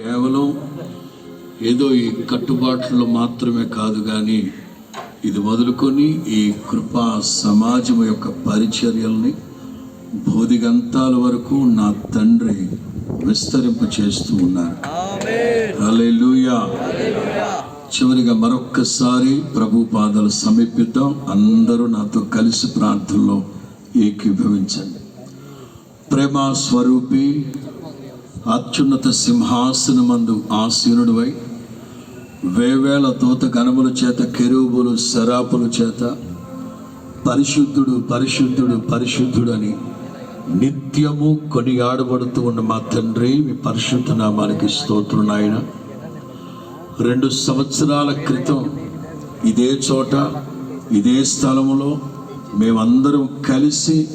కేవలం ఏదో ఈ కట్టుబాట్లలో మాత్రమే కాదు కానీ ఇది మొదలుకొని ఈ కృపా సమాజం యొక్క పరిచర్యల్ని బోధిగంతాల వరకు నా తండ్రి విస్తరింప చేస్తూ ఉన్నారు. హల్లెలూయా. చివరిగా మరొక్కసారి ప్రభు పాదాలు సమీపిద్దాం. అందరూ నాతో కలిసి ప్రార్థనలో ఏకీభవించండి. ప్రేమ స్వరూపి అత్యున్నత సింహాసనమందు ఆసీనుడివై వేవేల దూత గణముల చేత కెరూబులు శరాపుల చేత పరిశుద్ధుడు పరిశుద్ధుడు పరిశుద్ధుడని నిత్యము కొనియాడబడుతూ ఉన్న మా తండ్రి మీ పరిశుద్ధ నామానికి స్తోత్రం నాయన. రెండు సంవత్సరాల క్రితం ఇదే చోట ఇదే స్థలములో మేమందరం కలిసి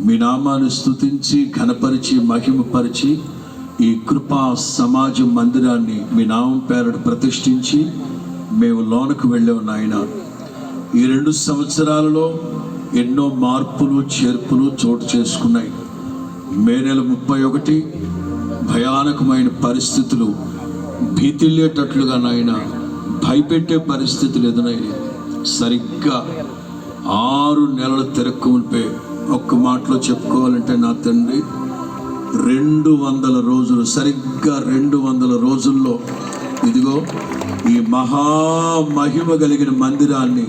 మీ నామాన్ని స్థుతించి ఘనపరిచి మహిమపరిచి ఈ కృపా సమాజ మందిరాన్ని మీ నామం పేరట ప్రతిష్ఠించి మేము లోనకు వెళ్ళాం నాయన. ఈ రెండు సంవత్సరాలలో ఎన్నో మార్పులు చేర్పులు చోటు చేసుకున్నాయి. మే నెల ముప్పై ఒకటి భయానకమైన పరిస్థితులు భీతిల్లేటట్లుగా నాయన భయపెట్టే పరిస్థితులు ఎదురైనాయి సరిగ్గా ఆరు నెలలు తిరక్కునిపే ఒక్క మాటలో చెప్పుకోవాలంటే నా తండ్రి రెండు వందల రోజులు సరిగ్గా రెండు వందల రోజుల్లో ఇదిగో ఈ మహామహిమ కలిగిన మందిరాన్ని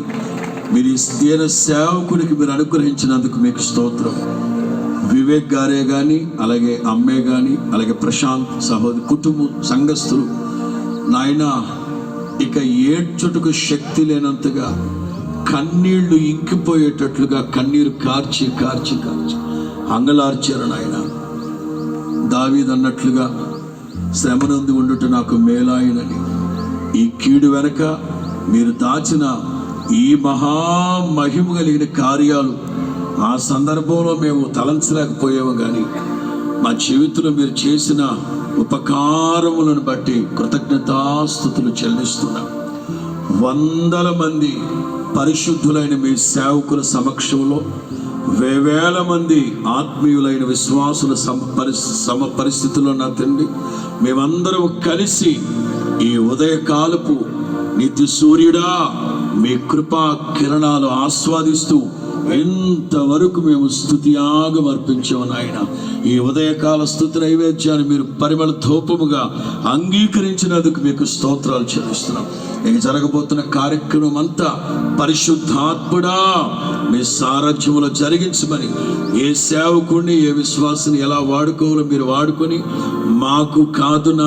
మీరు ఈ దీన సేవకునికి మీరు అనుగ్రహించినందుకు మీకు స్తోత్రం. వివేక్ గారే కానీ అలాగే అమ్మే కానీ అలాగే ప్రశాంత్ సహోదరి కుటుంబం సంఘస్థులు. నాయన ఇక ఏడ్చుటకు శక్తి లేనంతగా కన్నీళ్ళు ఇంకిపోయేటట్లుగా కన్నీరు కార్చి కార్చి కార్చి అంగలార్చారు నాయన. దావీదన్నట్లుగా శ్రమనందు ఉండుట నాకు మేలాయనని ఈ కీడు వెనక మీరు దాచిన ఈ మహా మహిమ కలిగిన కార్యాలు ఆ సందర్భంలో మేము తలంచలేకపోయాము కానీ మా జీవితంలో మీరు చేసిన ఉపకారములను బట్టి కృతజ్ఞతాస్థుతులు చెల్లిస్తున్నాం. వందల మంది పరిశుద్ధులైన మీ సేవకుల సమక్షంలో వేవేల మంది ఆత్మీయులైన విశ్వాసుల సమ సమ పరిస్థితుల్లో నా తండ్రి మేమందరం కలిసి ఈ ఉదయకాలపు నిత్య సూర్యుడా మీ కృపా కిరణాలు ఆస్వాదిస్తూ ఇంతవరకు మేము స్థుతియాగం అర్పించాము నాయన. ఈ ఉదయకాల స్థుతి నైవేద్యాన్ని మీరు పరిమళ ధూపముగా అంగీకరించినందుకు మీకు స్తోత్రాలు చెల్లిస్తున్నాం. ఇక జరగబోతున్న కార్యక్రమం అంతా పరిశుద్ధాత్ముడా మీ సారథ్యములో జరిగించమని ఏ సేవకుడిని ఏ విశ్వాసిని ఎలా వాడుకోవాలో మీరు వాడుకొని మాకు కాదు నా